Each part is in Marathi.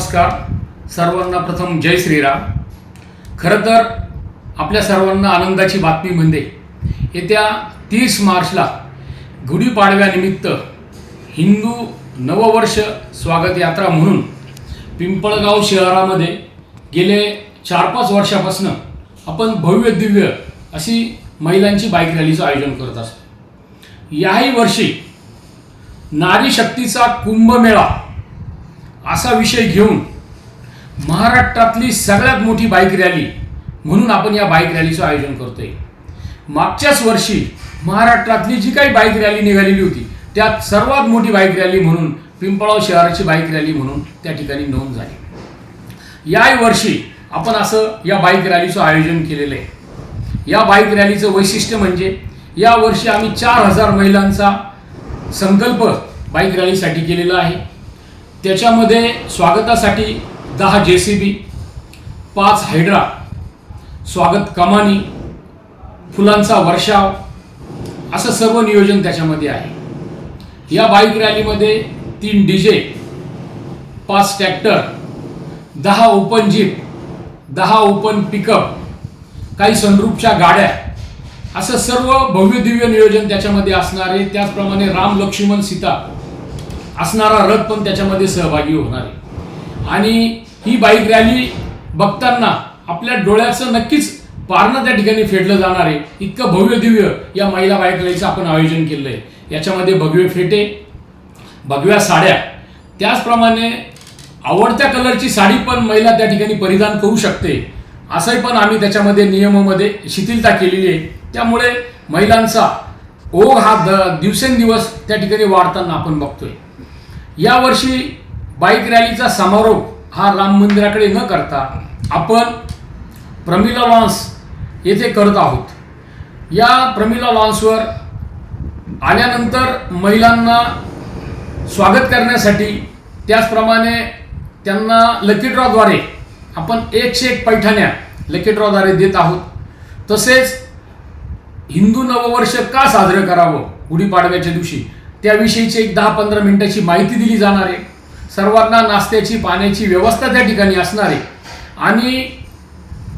नमस्कार. सर्वांना प्रथम जय श्रीराम. खरं तर आपल्या सर्वांना आनंदाची बातमी म्हणजे येत्या तीस मार्चला गुढीपाडव्यानिमित्त हिंदू नववर्ष स्वागत यात्रा म्हणून पिंपळगाव शहरामध्ये गेले चार पाच वर्षापासून आपण भव्य दिव्य अशी महिलांची बाईक रॅलीचं आयोजन करत असतो. याही वर्षी नारी शक्तीचा कुंभमेळा असा विषय घेऊन महाराष्ट्रातली सगळ्यात मोठी बाईक रॅली म्हणून आपण या बाईक रॅलीचं आयोजन करतोय. मागच्याच वर्षी महाराष्ट्रातली जी काही बाईक रॅली निघालेली होती त्यात सर्वात मोठी बाईक रॅली म्हणून पिंपळाव शहराची बाईक रॅली म्हणून त्या ठिकाणी नोंद झाली. याही वर्षी आपण असं या बाईक रॅलीचं आयोजन केलेलं आहे. या बाईक रॅलीचं वैशिष्ट्य म्हणजे या वर्षी आम्ही चार हजार महिलांचा संकल्प बाईक रॅलीसाठी केलेला आहे. त्याच्यामध्ये स्वागतासाठी दहा जे सी बी पाच हायड्रा स्वागत कमानी फुलांचा वर्षाव असं सर्व नियोजन त्याच्यामध्ये आहे. या बाईक रॅलीमध्ये तीन डी जे पाच ट्रॅक्टर दहा ओपन जीप दहा ओपन पिकअप काही सनरूपच्या गाड्या असं सर्व भव्य दिव्य नियोजन त्याच्यामध्ये असणार आहे. त्याचप्रमाणे राम लक्ष्मण सीता असणारा रथ पण त्याच्यामध्ये सहभागी होणार आहे. आणि ही बाईक रॅली बघताना आपल्या डोळ्याचं नक्कीच पारणं त्या ठिकाणी फेडलं जाणार आहे. इतकं भव्य दिव्य या महिला बाईक रॅलीचं आपण आयोजन केलं आहे याच्यामध्ये भगवे फेटे भगव्या साड्या त्याचप्रमाणे आवडत्या कलरची साडी पण महिला त्या ठिकाणी परिधान करू शकते. असंही पण आम्ही त्याच्यामध्ये नियमामध्ये शिथिलता केलेली आहे. त्यामुळे महिलांचा ओघ हा द दिवसेंदिवस त्या ठिकाणी वाढताना आपण बघतोय. यावर्षी बाईक रॅलीचा समारोप हा राम मंदिराकडे न करता आपण प्रमिला लॉन्स येथे करत आहोत. या प्रमिला लॉन्सवर आल्यानंतर महिलांना स्वागत करण्यासाठी त्याचप्रमाणे त्यांना लकी ड्रॉद्वारे आपण एकशे एक पैठण्या लकी ड्रॉद्वारे देत आहोत. तसेच हिंदू नववर्ष का साजरं करावं? गुढीपाडव्याच्या दिवशी. त्याविषयीची एक दहा पंधरा मिनिटाची माहिती दिली जाणार आहे. सर्वांना नाश्त्याची पाण्याची व्यवस्था त्या ठिकाणी असणार आहे. आणि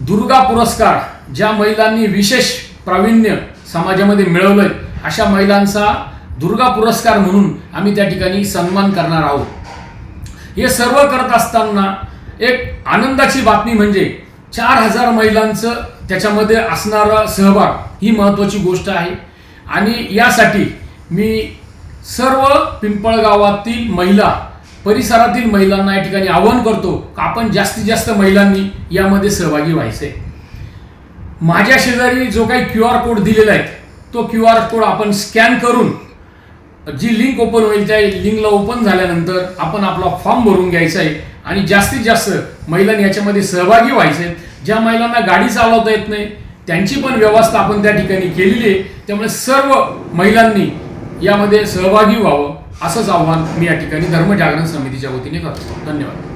दुर्गा पुरस्कार ज्या महिलांनी विशेष प्रावीण्य समाजामध्ये मिळवलं आहे अशा महिलांचा दुर्गा पुरस्कार म्हणून आम्ही त्या ठिकाणी सन्मान करणार आहोत. हे सर्व करत असताना एक आनंदाची बातमी म्हणजे चार हजार महिलांचं त्याच्यामध्ये असणारा सहभाग ही महत्त्वाची गोष्ट आहे. आणि यासाठी मी सर्व पिंपळगावातील महिला परिसरातील महिलांना या ठिकाणी आवाहन करतो का आपण जास्तीत जास्त महिलांनी यामध्ये सहभागी व्हायचं आहे माझ्या शेजारी जो काही क्यू आर कोड दिलेला आहे तो क्यू आर कोड आपण स्कॅन करून जी लिंक ओपन होईल त्या लिंकला ओपन झाल्यानंतर आपण आपला फॉर्म भरून घ्यायचा आहे आणि जास्तीत जास्त महिलांनी याच्यामध्ये सहभागी व्हायचे आहेत. ज्या महिलांना गाडी चालवता येत नाही त्यांची पण व्यवस्था आपण त्या ठिकाणी केलेली आहे त्यामुळे सर्व महिलांनी यामध्ये सहभागी व्हावं असंच आव्हान मी या ठिकाणी धर्मजागरण समितीच्या वतीने करतो. धन्यवाद.